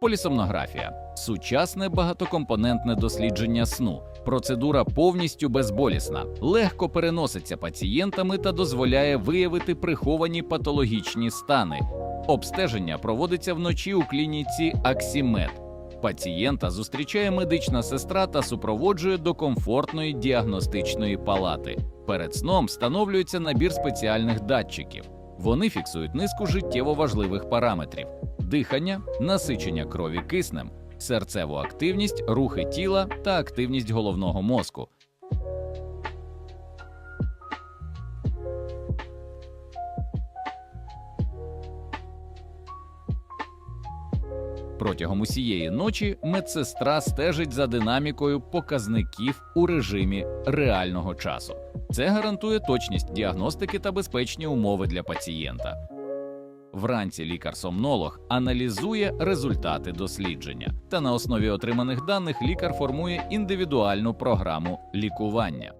Полісомнографія сучасне багатокомпонентне дослідження сну. Процедура повністю безболісна, легко переноситься пацієнтами та дозволяє виявити приховані патологічні стани. Обстеження проводиться вночі у клініці Аксімед. Пацієнта зустрічає медична сестра та супроводжує до комфортної діагностичної палати. Перед сном встановлюється набір спеціальних датчиків. Вони фіксують низку життєво важливих параметрів: дихання, насичення крові киснем, серцеву активність, рухи тіла та активність головного мозку. Протягом усієї ночі медсестра стежить за динамікою показників у режимі реального часу. Це гарантує точність діагностики та безпечні умови для пацієнта. Вранці лікар-сомнолог аналізує результати дослідження, та на основі отриманих даних лікар формує індивідуальну програму лікування.